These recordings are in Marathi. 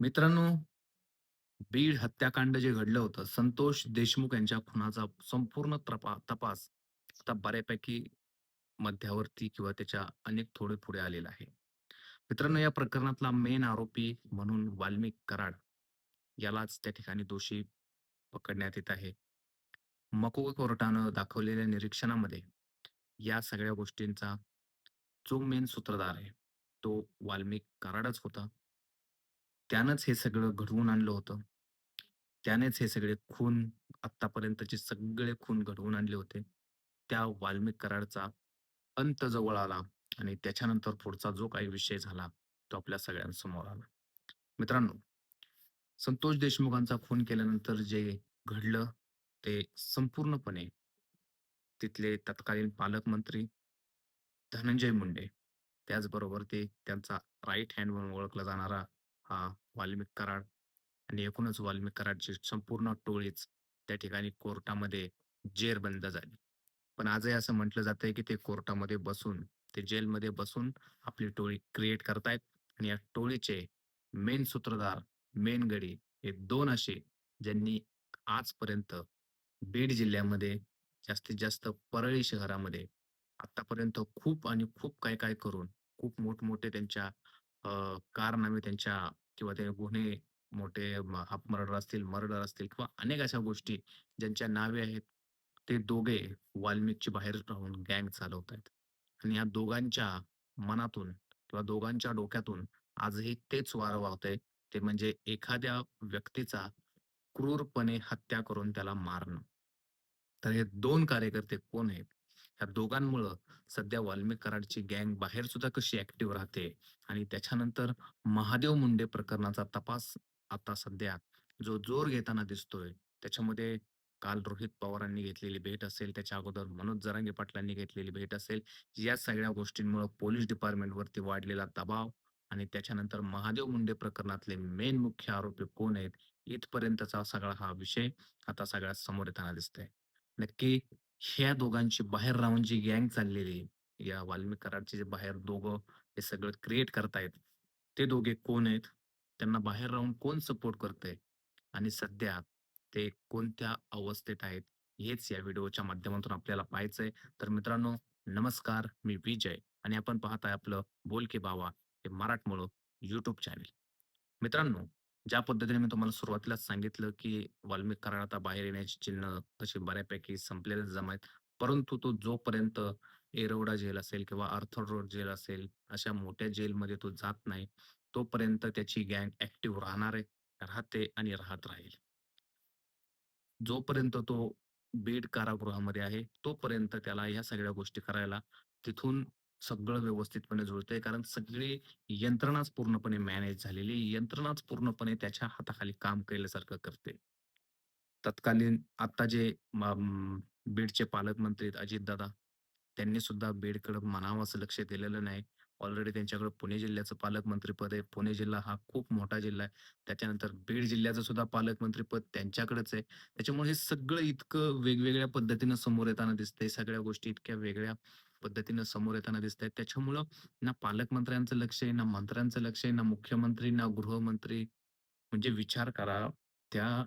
मित्रांनो, बीड हत्याकांड जे घडलं होतं, संतोष देशमुख यांच्या खुनाचा संपूर्ण तपा तपास आता बऱ्यापैकी मध्यावरती किंवा त्याच्या अनेक थोडे पुढे आलेला आहे. मित्रांनो, या प्रकरणातला मेन आरोपी म्हणून वाल्मिक कराड यालाच त्या ठिकाणी दोषी पकडण्यात येत आहे. मकोग कोर्टानं दाखवलेल्या निरीक्षणामध्ये या सगळ्या गोष्टींचा जो मेन सूत्रधार आहे, तो वाल्मिक कराडच होता. त्यानंच हे सगळं घडवून आणलं होतं. त्यानेच हे सगळे खून आत्तापर्यंतचे सगळे खून घडवून आणले होते. त्या वाल्मिक कराडचा अंत जवळ आला आणि त्याच्यानंतर पुढचा जो काही विषय झाला, तो आपल्या सगळ्यांसमोर आला. मित्रांनो, संतोष देशमुखांचा खून केल्यानंतर जे घडलं, ते संपूर्णपणे तिथले तत्कालीन पालकमंत्री धनंजय मुंडे, त्याचबरोबर ते त्यांचा राइट हँड म्हणून ओळखला जाणारा हा वाल्मिक कराड आणि एकूणच वाल्मिक कराडची संपूर्ण टोळीच त्या ठिकाणी कोर्टामध्ये जेरबंद झाली. पण आजही असं म्हटलं जातंय, की ते कोर्टामध्ये बसून, ते जेलमध्ये बसून आपली टोळी क्रिएट करतायत आणि या टोळीचे मेन सूत्रधार, मेन गडी हे दोन असे ज्यांनी आजपर्यंत बीड जिल्ह्यामध्ये जास्तीत जास्त परळी शहरामध्ये आतापर्यंत खूप आणि खूप काय-काय करून खूप मोठमोठे त्यांच्या कारनामे त्यांच्या किंवा ते गुन्हे मोठे म हाफ मर्डर असतील, मर्डर असतील किंवा अनेक अशा गोष्टी ज्यांच्या नावे आहेत, ते दोघे वाल्मिकची बाहेर राहून गँग चालवतायत. आणि या दोघांच्या मनातून किंवा दोघांच्या डोक्यातून आजही तेच वारं वाहतंय, ते म्हणजे एखाद्या व्यक्तीचा क्रूरपणे हत्या करून त्याला मारणं. तर हे 2 कार्यकर्ते कोण आहेत? ह्या दोघांमुळं सध्या वाल्मिक कराडची गँग बाहेर सुद्धा कशी ऍक्टिव्ह राहते आणि त्याच्यानंतर महादेव मुंडे प्रकरणाचा तपास आता सध्या जो जोर घेताना दिसतोय, त्याच्यामध्ये काल रोहित पवारांनी घेतलेली भेट असेल, त्याच्या अगोदर मनोज जरांगे पाटलांनी घेतलेली भेट असेल, या सगळ्या गोष्टींमुळं पोलीस डिपार्टमेंटवरती वाढलेला दबाव आणि त्याच्यानंतर महादेव मुंडे प्रकरणातले मेन मुख्य आरोपी कोण आहेत, इथपर्यंतचा सगळा हा विषय आता सगळ्यात समोर येताना दिसतोय. नक्की ह्या दोघांची बाहेर राहून जी गँग चाललेली आहे, या वाल्मिक कराडचे जे बाहेर दोघं हे सगळं क्रिएट करतायत, ते दोघे कोण आहेत? त्यांना बाहेर राहून कोण सपोर्ट करतंय? आणि सध्या ते कोणत्या अवस्थेत आहेत? हेच या व्हिडिओच्या माध्यमातून आपल्याला पाहायचंय. तर मित्रांनो, नमस्कार. मी विजय आणि आपण पाहत आहे आपलं बोल के बाबा हे मराठमोळं यूट्यूब चॅनल. मित्रांनो, ज्या पद्धतीने मी तुम्हाला सुरुवातीलाच सांगितलं, की वाल्मिक कराड आता बाहेर येण्याची चिन्ह तशी बऱ्यापैकी संपलेले जमा आहेत. परंतु तो जोपर्यंत एरोडा जेल असेल किंवा आर्थर रोड जेल असेल, अशा मोठ्या जेलमध्ये तो जात नाही, तोपर्यंत त्याची गँग ऍक्टिव्ह राहणार आहे, राहते आणि राहत राहील. जोपर्यंत तो बीड कारागृहामध्ये आहे, तोपर्यंत त्याला ह्या सगळ्या गोष्टी करायला तिथून सगळं व्यवस्थितपणे जुळतंय. कारण सगळी यंत्रणाच पूर्णपणे मॅनेज झालेली, यंत्रणाच पूर्णपणे त्याच्या हाताखाली काम केल्यासारखं करते. तत्कालीन आता जे बीडचे पालकमंत्री आहेत अजितदादा, त्यांनी सुद्धा बीडकडं म्हणावं असं लक्ष दिलेलं नाही. ऑलरेडी त्यांच्याकडे पुणे जिल्ह्याचं पालकमंत्रीपद आहे. पुणे जिल्हा हा खूप मोठा जिल्हा आहे. त्याच्यानंतर बीड जिल्ह्याचं सुद्धा पालकमंत्रीपद त्यांच्याकडेच आहे. त्याच्यामुळे हे सगळं इतकं वेगवेगळ्या पद्धतीनं समोर येताना दिसतंय. सगळ्या गोष्टी इतक्या वेगळ्या पद्धतीनं समोर येताना दिसतायत. त्याच्यामुळं ना पालकमंत्र्यांचं लक्ष आहे, ना मंत्र्यांचं लक्ष आहे, ना मुख्यमंत्री, ना गृहमंत्री. म्हणजे विचार करा, त्या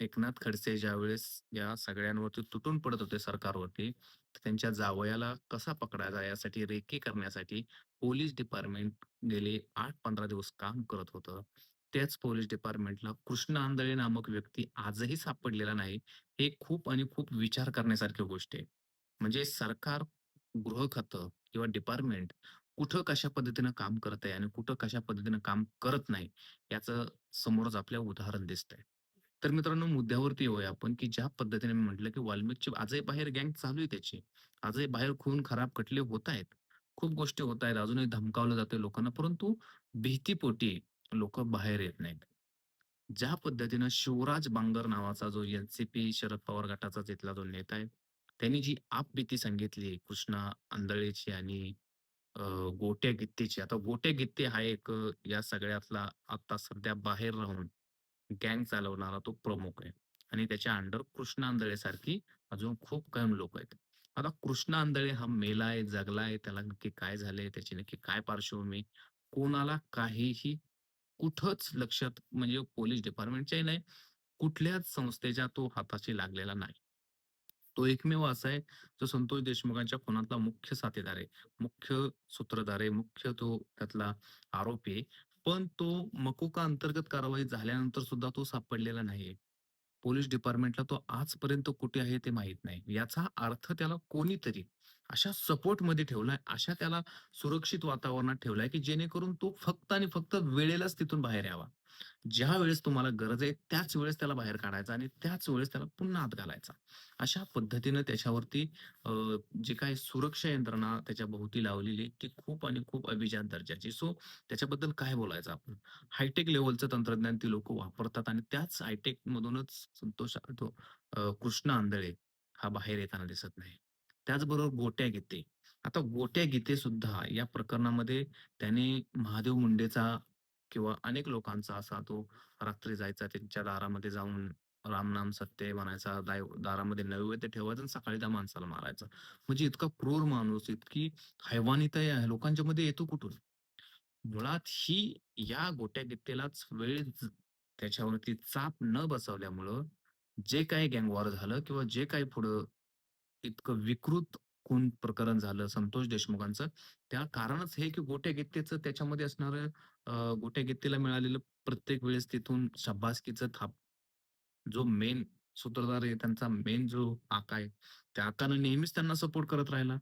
एकनाथ खडसे ज्यावेळेस या सगळ्यांवरती तुटून पडत होते सरकारवरती, त्यांच्या जावयाला कसा पकडायचा यासाठी रेकी करण्यासाठी पोलीस डिपार्टमेंट गेले 8-15 दिवस काम करत होतं. त्याच पोलीस डिपार्टमेंटला कृष्ण आंधळे नामक व्यक्ती आजही सापडलेला नाही. हे खूप आणि खूप विचार करण्यासारखी गोष्ट आहे. म्हणजे सरकार, गृह खातं किंवा डिपार्टमेंट कुठं कशा पद्धतीनं काम करत आहे आणि कुठं कशा पद्धतीनं काम करत नाही, याचं समोरच आपल्या उदाहरण दिसतंय. तर मित्रांनो मुद्द्यावरती येऊया आपण, की ज्या पद्धतीने मी म्हटलं, की वाल्मिकची आजही बाहेर गँग चालू आहे त्याची. आजही बाहेर खून खराब खटले होत आहेत. खूप गोष्टी होत आहेत. अजूनही धमकावलं जातंय लोकांना, परंतु भीतीपोटी लोक बाहेर येत नाहीत. ज्या पद्धतीनं शिवराज बांगर नावाचा जो एन-सी-पी शरद पवार गटाचा तिथला जो नेता आहे, त्यांनी जी आपबीती सांगितली कृष्णा आंधळेची आणि अ, गोट्या गित्तेची. आता गोट्या गित्ते हा एक अ, या सगळ्यातला आता सध्या बाहेर राहून गँग चालवणारा तो प्रमुख आहे आणि त्याच्या अंडर कृष्णा आंधळे सारखी अजून खूप काही लोक आहेत. आता कृष्णा आंधळे हा मेलाय, जगलाय, त्याला नक्की काय झालंय, त्याची नक्की काय पार्श्वभूमी, कोणाला काहीही कुठंच लक्षात म्हणजे पोलीस डिपार्टमेंटच्याही नाही, कुठल्याच संस्थेच्या तो हाताशी लागलेला नाही. तो एकमेव असा आहे, जो संतोष देशमुखांच्या खुनातला मुख्य साथीदार आहे. मुख्य सूत्रधार आहे, मुख्य तो त्यातला आरोपी आहे. पण तो मकोका अंतर्गत कारवाई झाल्यानंतर सुद्धा तो सापडलेला नाहीये. पोलीस डिपार्टमेंटला तो आजपर्यंत कुठे आहे ते माहीत नाही. याचा अर्थ त्याला कोणीतरी अशा सपोर्टमध्ये ठेवलाय, अशा त्याला सुरक्षित वातावरणात ठेवलाय, की जेणेकरून तो फक्त आणि फक्त वेळेलाच तिथून बाहेर यावा. ज्या वेळेस तुम्हाला गरज आहे त्याच वेळेस त्याला बाहेर काढायचा आणि त्याच वेळेस त्याला पुन्हा आत घालायचा. अशा पद्धतीनं त्याच्यावरती जे जी काही सुरक्षा यंत्रणा त्याच्या भोवती लावलेली आहे, ती खूप आणि खूप अभिजात दर्जाची. सो त्याच्याबद्दल काय बोलायचं आपण? हायटेक लेवलचं तंत्रज्ञान ती लोक वापरतात आणि त्याच हायटेक मधूनच संतोष तो कृष्ण आंधळे हा बाहेर येताना दिसत नाही. त्याचबरोबर गोट्या गीते. आता गोट्या गीते सुद्धा या प्रकरणामध्ये त्याने महादेव मुंडेचा किंवा अनेक लोकांचा असा तो रात्री जायचा त्यांच्या दारामध्ये जाऊन रामनाम सत्य म्हणायचा, दाय दारामध्ये नैवेद्य ठेवायचा आणि सकाळी त्या माणसाला मारायचा. म्हणजे इतका क्रूर माणूस, इतकी हैवानिता या लोकांच्यामध्ये येतो कुठून? मुळात ही या गोट्या गिट्टेलाच वेळ त्याच्यावरती चाप न बसवल्यामुळं जे काही गँग वॉर झालं किंवा जे काही पुढं इतकं विकृत खून प्रकरण झालं संतोष देशमुखांचं, त्या कारणच हे की गोट्या गोट्यागित्तेचं त्याच्यामध्ये असणारं गोट्या गीतेला मिळालेलं प्रत्येक वेळेस तिथून शब्बासकीचं थाप जो मेन सूत्रधार आहे, त्यांचा मेन जो आका आहे, त्या आकानं नेहमीच त्यांना सपोर्ट करत राहिला.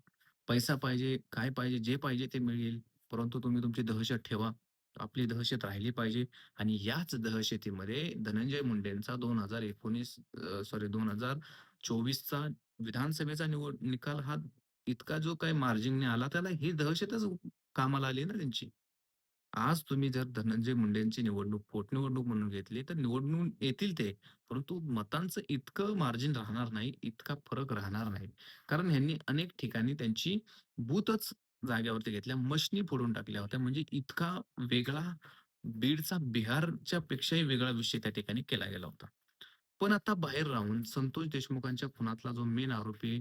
पैसा पाहिजे, काय पाहिजे, जे पाहिजे ते मिळेल, परंतु तुम्ही तुमची दहशत ठेवा. आपली दहशत राहिली पाहिजे आणि याच दहशतीमध्ये धनंजय मुंडेंचा दोन हजार एकोणीस सॉरी दोन हजार चोवीसचा विधानसभेचा निवड निकाल हा इतका जो काही मार्जिनने आला, त्याला ही दहशतच कामाला आली ना त्यांची. आज तुम्ही जर धनंजय मुंडेंची निवडणूक पोटनिवडणूक म्हणून घेतली, तर निवडणूक येतील ते. परंतु मतांचं इतकं मार्जिन राहणार नाही, इतका फरक राहणार नाही. कारण ह्यांनी अनेक ठिकाणी त्यांची बूथच जाग्यावरती घेतल्या. मशनी फोडून टाकल्या होत्या. म्हणजे इतका वेगळा बीडचा बिहारच्या पेक्षाही वेगळा विषय त्या ठिकाणी केला गेला होता. पण आता बाहेर राहून संतोष देशमुखांच्या खुनातला जो मेन आरोपी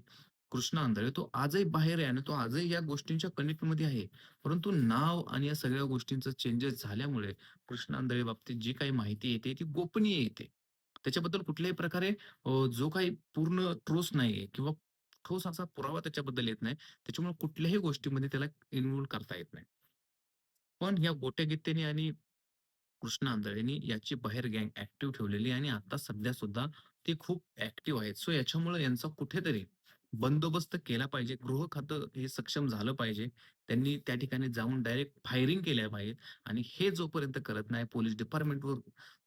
कृष्णा आंधळे, तो आजही बाहेर आहे आणि तो आजही या गोष्टींच्या कनेक्टमध्ये आहे. परंतु नाव आणि या सगळ्या गोष्टींचं चेंजेस झाल्यामुळे कृष्ण आंधळे बाबतीत जी काही माहिती येते ती गोपनीय येते. त्याच्याबद्दल कुठल्याही प्रकारे जो काही पूर्ण ठोस नाहीये किंवा ठोस असा पुरावा त्याच्याबद्दल येत नाही. त्याच्यामुळे कुठल्याही गोष्टीमध्ये त्याला इन्व्हॉल्व करता येत नाही. पण या गोट्या गोट्यागित्तेने आणि कृष्ण आंधळेनी याची बाहेर गँग ऍक्टिव्ह ठेवलेली आणि आता सध्या सुद्धा ते खूप ऍक्टिव्ह आहेत. सो याच्यामुळे यांचा कुठेतरी बंदोबस्त केला पाहिजे. गृह खातं हे सक्षम झालं पाहिजे. त्यांनी त्या ठिकाणी जाऊन डायरेक्ट फायरिंग केल्या पाहिजेत आणि हे जोपर्यंत करत नाही पोलीस डिपार्टमेंटवर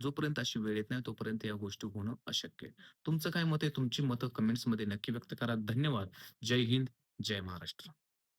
जोपर्यंत अशी वेळ येत नाही तोपर्यंत या गोष्टी होणं अशक्य आहे. तुमचं काय मत आहे? तुमची मतं कमेंट्समध्ये नक्की व्यक्त करा. धन्यवाद. जय हिंद, जय महाराष्ट्र.